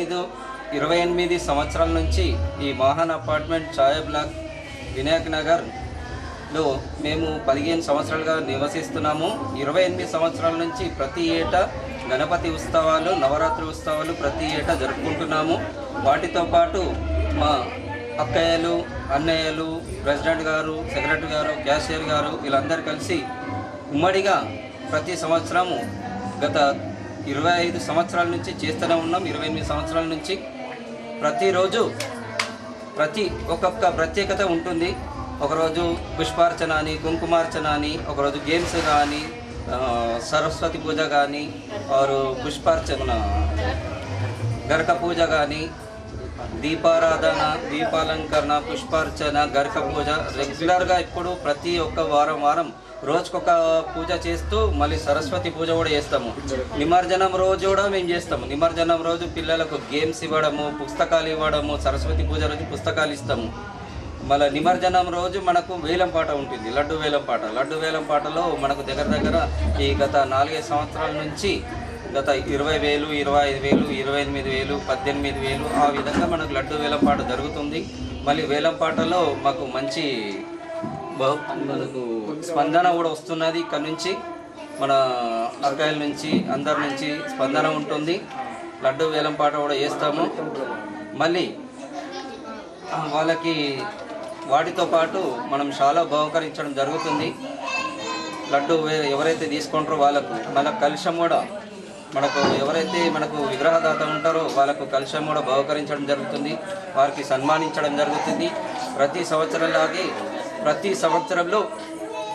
ఐదు ఇరవై ఎనిమిది సంవత్సరాల నుంచి ఈ మోహన్ అపార్ట్మెంట్ ఛాయ్ బ్లాక్ వినాయక్ నగర్లో మేము పదిహేను సంవత్సరాలుగా నివసిస్తున్నాము. ఇరవై ఎనిమిది సంవత్సరాల నుంచి ప్రతి ఏటా గణపతి ఉత్సవాలు నవరాత్రి ఉత్సవాలు ప్రతి ఏటా జరుపుకుంటున్నాము. వాటితో పాటు మా అక్కయ్యలు అన్నయ్యలు ప్రెసిడెంట్ గారు సెక్రటరీ గారు క్యాషియర్ గారు వీళ్ళందరూ కలిసి ఉమ్మడిగా ప్రతి సంవత్సరము గత ఇరవై ఐదు సంవత్సరాల నుంచి చేస్తూనే ఉన్నాం. ఇరవై ఎనిమిది సంవత్సరాల నుంచి ప్రతిరోజు ప్రతి ఒక్కొక్క ప్రత్యేకత ఉంటుంది. ఒకరోజు పుష్పార్చన అని కుంకుమార్చన అని ఒకరోజు గేమ్స్ కానీ సరస్వతి పూజ కానీ వారు పుష్పార్చన గరక పూజ కానీ దీపారాధన దీపాలంకరణ పుష్పార్చన గరక పూజ రెగ్యులర్గా ఇప్పుడు ప్రతి ఒక్క వారం వారం రోజుకొక పూజ చేస్తూ మళ్ళీ సరస్వతి పూజ కూడా చేస్తాము. నిమజ్జనం రోజు కూడా మేము చేస్తాము. నిమజ్జనం రోజు పిల్లలకు గేమ్స్ ఇవ్వడము పుస్తకాలు ఇవ్వడము సరస్వతి పూజ రోజు పుస్తకాలు ఇస్తాము. మళ్ళీ నిమజ్జనం రోజు మనకు వేలం పాట ఉంటుంది. లడ్డు వేలం పాట. లడ్డు వేలం పాటలో మనకు దగ్గర దగ్గర ఈ గత నాలుగైదు సంవత్సరాల నుంచి గత ఇరవై వేలు ఇరవై ఐదు వేలు ఇరవై ఎనిమిది వేలు పద్దెనిమిది వేలు ఆ విధంగా మనకు లడ్డు వేలం పాట జరుగుతుంది. మళ్ళీ వేలం పాటలో మాకు మంచి మనకు స్పందన కూడా వస్తున్నది ఇక్కడ నుంచి. మన అరకాయల నుంచి అందరి నుంచి స్పందన ఉంటుంది. లడ్డు వేలం పాట కూడా వేస్తాము. మళ్ళీ వాళ్ళకి వాటితో పాటు మనం చాలా బహుకరించడం జరుగుతుంది. లడ్డు ఎవరైతే తీసుకుంటారో వాళ్ళకు మన కలుషం కూడా మనకు ఎవరైతే మనకు విగ్రహదాత ఉంటారో వాళ్ళకు కలుషం కూడా బహుకరించడం జరుగుతుంది. వారికి సన్మానించడం జరుగుతుంది. ప్రతి సంవత్సరంలాగే ప్రతి సంవత్సరంలో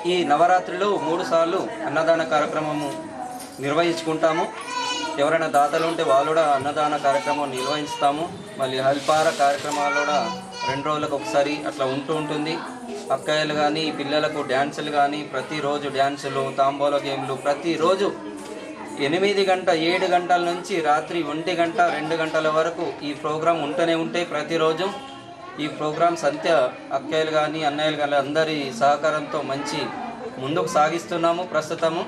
ఈ నవరాత్రిలో మూడు సార్లు అన్నదాన కార్యక్రమము నిర్వహించుకుంటాము. ఎవరైనా దాతలు ఉంటే వాళ్ళు కూడా అన్నదాన కార్యక్రమం నిర్వహిస్తాము. మళ్ళీ హల్పార కార్యక్రమాలు కూడా రెండు రోజులకు ఒకసారి అట్లా ఉంటూ ఉంటుంది. అక్కయ్యలు కానీ పిల్లలకు డ్యాన్సులు కానీ ప్రతిరోజు డ్యాన్సులు తాంబోల గేమ్లు ప్రతిరోజు ఎనిమిది గంట ఏడు గంటల నుంచి రాత్రి ఒంటి గంట రెండు గంటల వరకు ఈ ప్రోగ్రాం ఉంటూనే ఉంటే ప్రతిరోజు ఈ ప్రోగ్రామ్స్ అంత్య అక్కయ్యలు కానీ అన్నయ్యలు కానీ అందరి సహకారంతో మంచి ముందుకు సాగిస్తున్నాము ప్రస్తుతము.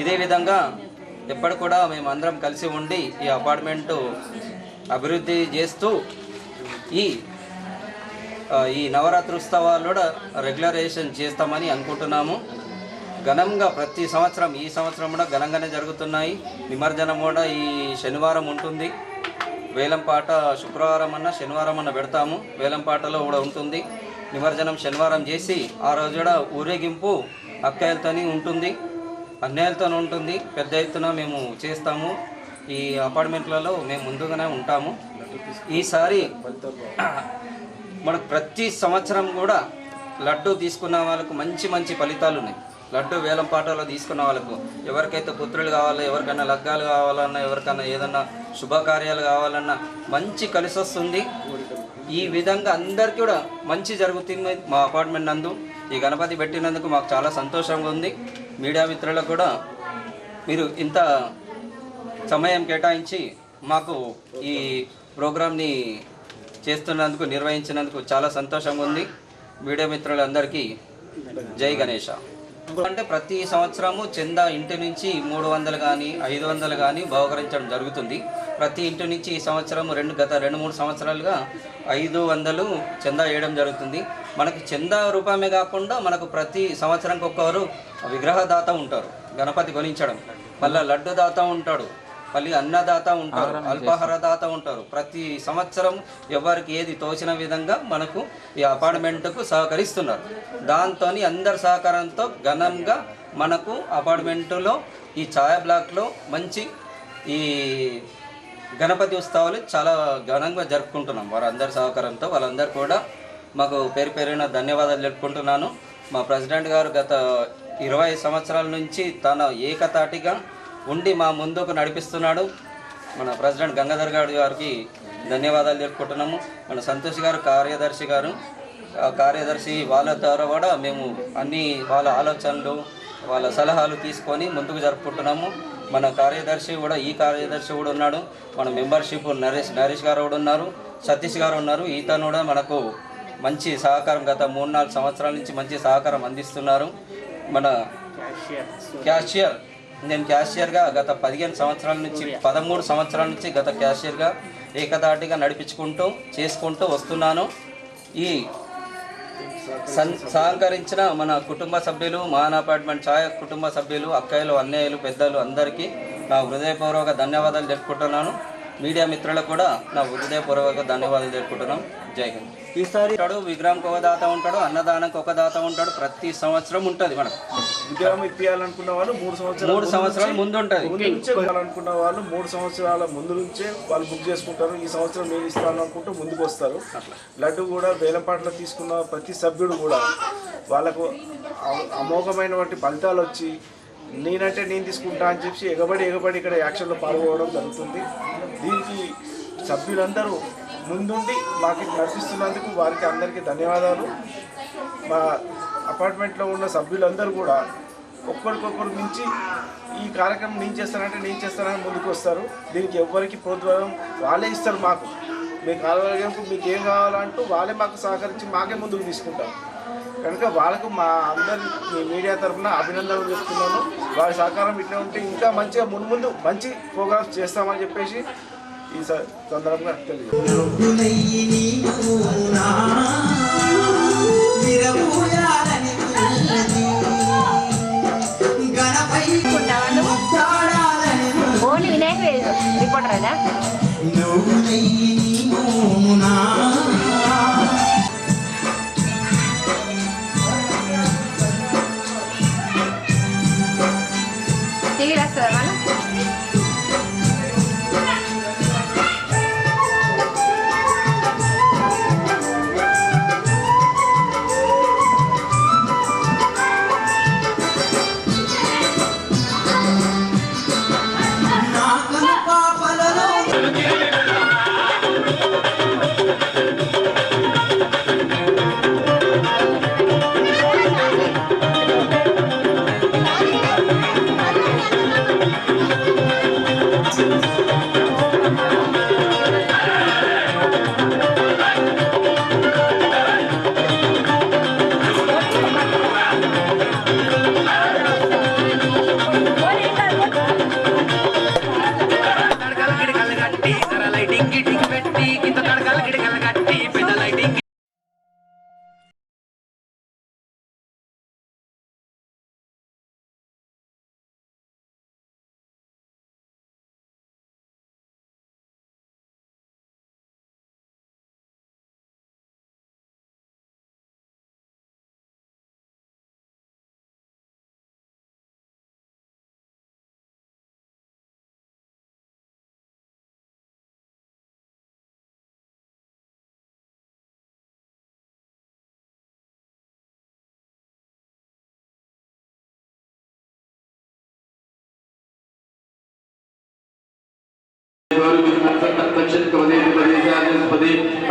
ఇదే విధంగా ఎప్పటి కూడా మేము అందరం కలిసి ఉండి ఈ అపార్ట్మెంటు అభివృద్ధి చేస్తూ ఈ ఈ నవరాత్రి ఉత్సవాలు కూడా రెగ్యులరైజేషన్ చేస్తామని అనుకుంటున్నాము. ఘనంగా ప్రతి సంవత్సరం ఈ సంవత్సరం కూడా ఘనంగానే జరుగుతున్నాయి. నిమజ్జనం కూడా ఈ శనివారం ఉంటుంది. వేలంపాట శుక్రవారం అన్న శనివారం అన్న పెడతాము. వేలంపాటలో కూడా ఉంటుంది. నిమజ్జనం శనివారం చేసి ఆ రోజు కూడా ఊరేగింపు అక్కయ్యలతోని ఉంటుంది. అన్నయ్యలతో ఉంటుంది. పెద్ద ఎత్తున మేము చేస్తాము. ఈ అపార్ట్మెంట్లలో మేము ముందుగానే ఉంటాము. ఈసారి మనకు ప్రతి సంవత్సరం కూడా లడ్డు తీసుకున్న వాళ్ళకు మంచి మంచి ఫలితాలు ఉన్నాయి. లడ్డు వేలం పాటలో తీసుకున్న వాళ్ళకు ఎవరికైతే పుత్రులు కావాలో ఎవరికైనా లగ్గాలు కావాలన్నా ఎవరికైనా ఏదన్నా శుభకార్యాలు కావాలన్నా మంచి కలిసి వస్తుంది ఈ విధంగా అందరికీ కూడా మంచి జరుగుతుంది మా అపార్ట్మెంట్ నందు. ఈ గణపతి పెట్టినందుకు మాకు చాలా సంతోషంగా ఉంది. మీడియా మిత్రులకు కూడా మీరు ఇంత సమయం కేటాయించి మాకు ఈ ప్రోగ్రామ్ని చేస్తున్నందుకు నిర్వహించినందుకు చాలా సంతోషంగా ఉంది. మీడియా మిత్రులందరికీ జై గణేష. అంటే ప్రతి సంవత్సరము చందా ఇంటి నుంచి మూడు వందలు కానీ ఐదు వందలు కానీ బహుకరించడం జరుగుతుంది. ప్రతి ఇంటి నుంచి ఈ సంవత్సరం రెండు గత రెండు మూడు సంవత్సరాలుగా ఐదు వందలు చందా వేయడం జరుగుతుంది. మనకి చందా రూపమే కాకుండా మనకు ప్రతి సంవత్సరంకి ఒక్కరు విగ్రహదాత ఉంటారు. గణపతి కొనించడం. మళ్ళీ లడ్డు దాత ఉంటాడు. మళ్ళీ అన్నదాత ఉంటారు అల్పాహార దాత ఉంటారు. ప్రతి సంవత్సరం ఎవరికి ఏది తోచిన విధంగా మనకు ఈ అపార్ట్మెంట్కు సహకరిస్తున్నారు. దాంతో అందరి సహకారంతో ఘనంగా మనకు అపార్ట్మెంటులో ఈ ఛాయా బ్లాక్లో మంచి ఈ గణపతి ఉత్సవాలు చాలా ఘనంగా జరుపుకుంటున్నాం. వారందరి సహకారంతో వాళ్ళందరూ కూడా మాకు పేరు పేరున ధన్యవాదాలు జరుపుకుంటున్నాను మా ప్రెసిడెంట్ గారు గత ఇరవై సంవత్సరాల నుంచి తన ఏకతాటిగా ఉండి మా ముందుకు నడిపిస్తున్నాడు. మన ప్రెసిడెంట్ గంగాధర్ గారి గారికి ధన్యవాదాలు జరుపుకుంటున్నాము మన సంతోష్ గారు కార్యదర్శి గారు ఆ కార్యదర్శి వాళ్ళ ద్వారా కూడా మేము అన్ని వాళ్ళ ఆలోచనలు వాళ్ళ సలహాలు తీసుకొని ముందుకు జరుపుకుంటున్నాము. మన కార్యదర్శి కూడా ఈ కార్యదర్శి కూడా ఉన్నాడు. మన మెంబర్షిప్ నరేష్ నరేష్ గారు కూడా ఉన్నారు. సతీష్ గారు ఉన్నారు. ఈతను కూడా మనకు మంచి సహకారం గత మూడు నాలుగు సంవత్సరాల నుంచి మంచి సహకారం అందిస్తున్నారు. మన క్యాషియర్. నేను క్యాషియర్గా గత పదిహేను సంవత్సరాల నుంచి పదమూడు సంవత్సరాల నుంచి గత క్యాషియర్గా ఏకదాటిగా నడిపించుకుంటూ చేసుకుంటూ వస్తున్నాను. ఈ సన్ సహకరించిన మన కుటుంబ సభ్యులు మహాన్ అపార్ట్మెంట్ ఛాయ కుటుంబ సభ్యులు అక్కయ్యలు అన్నయ్యలు పెద్దలు అందరికీ నా హృదయపూర్వక ధన్యవాదాలు తెలుపుకుంటున్నాను. మీడియా మిత్రులకు కూడా నా హృదయపూర్వక ధన్యవాదాలు తెలుపుకుంటున్నాను జై హింద్. ఈసారి ఉంటాడు విగ్రహంకి ఒక దాత ఉంటాడు అన్నదానంకి ఒక దాత ఉంటాడు ప్రతి సంవత్సరం ఉంటుంది మనం విగ్రహం ఇప్పియాలనుకున్న వాళ్ళు మూడు సంవత్సరాలు మూడు సంవత్సరాల ముందు ఉంటుంది. ముందు నుంచే కొనాలనుకున్న వాళ్ళు మూడు సంవత్సరాల ముందు నుంచే వాళ్ళు బుక్ చేసుకుంటారు. ఈ సంవత్సరం నేను ఇస్తాను అనుకుంటూ ముందుకు వస్తారు లడ్డు కూడా వేలంపాట్లో తీసుకున్న ప్రతి సభ్యుడు కూడా వాళ్ళకు అ- అమోఘమైనటువంటి ఫలితాలు వచ్చి నేనంటే నేను తీసుకుంటా అని చెప్పి ఎగబడి ఎగబడి ఇక్కడ యాక్షన్లో పాల్గొనడం జరుగుతుంది. దీనికి సభ్యులందరూ ముందుండి మాకు నడిపిస్తున్నందుకు వారికి అందరికీ ధన్యవాదాలు. మా అపార్ట్మెంట్లో ఉన్న సభ్యులందరూ కూడా ఒక్కరికొకరు మించి ఈ కార్యక్రమం నేను చేస్తానంటే నేను చేస్తానని ముందుకు వస్తారు. దీనికి ఎవ్వరికి ప్రోత్సాహం వాళ్ళే ఇస్తారు మాకు. మీకు ఆరోగ్యంకు మీకు ఏం కావాలంటూ వాళ్ళే మాకు సహకరించి మాకే ముందుకు తీసుకుంటారు. కనుక వాళ్ళకు మా అందరి మీడియా తరఫున అభినందనలు చెప్తున్నాను. వారి సహకారం ఇట్లా ఉంటే ఇంకా మంచిగా ముందు ముందు మంచి ప్రోగ్రామ్స్ చేస్తామని చెప్పేసి ఈ సందర్భంగా తెలియదు போடுறேன்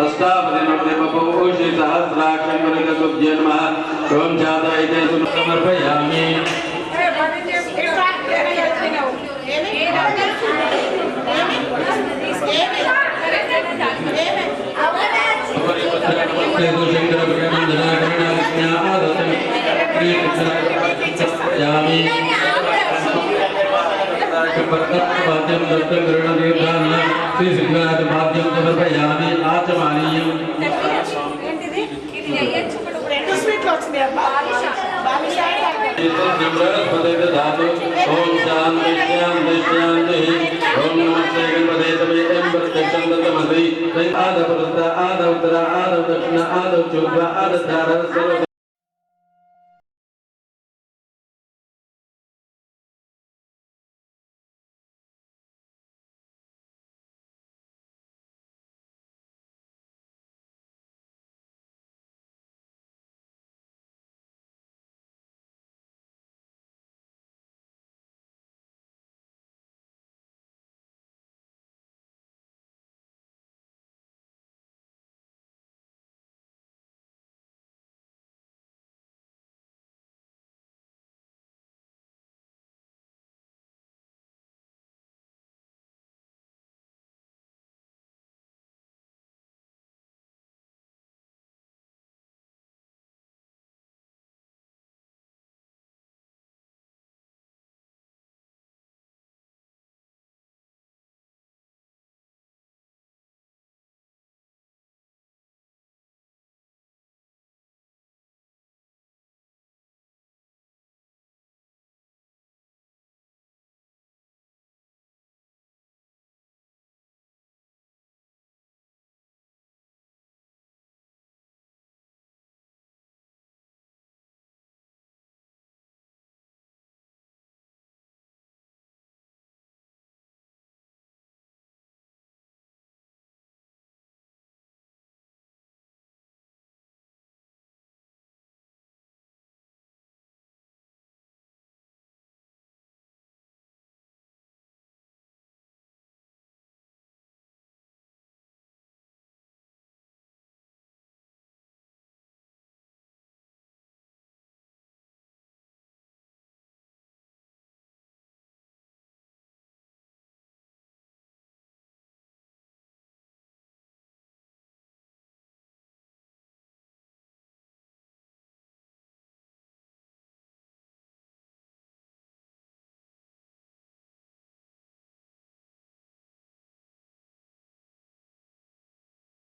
हस्तापतिमपदेपौषि सहस्राक्षङ्गुलिकतुभ्य नमः ॐ जातायते समर्पयामि Yeah, I mean... ਕਪਤਕ ਵਾਜਮ ਦੰਤੰ ਗ੍ਰਹਣ ਦੇ ਦਾਨ ਸ੍ਰੀ ਸਿਗਨਾਥ ਵਾਜਮ ਤਵਰ ਭਿਆਮੀ ਆਚਮਾਨੀਯਮ इतो नम्रः पदेत धातु ॐ शां नित्यां नित्यां देहि ॐ नमस्ते गणपते तमे एम प्रत्यक्षं तत्मसि तै आदवरता आदवतरा आदव दक्षिणा आदव चुर्वा आदधार सर्व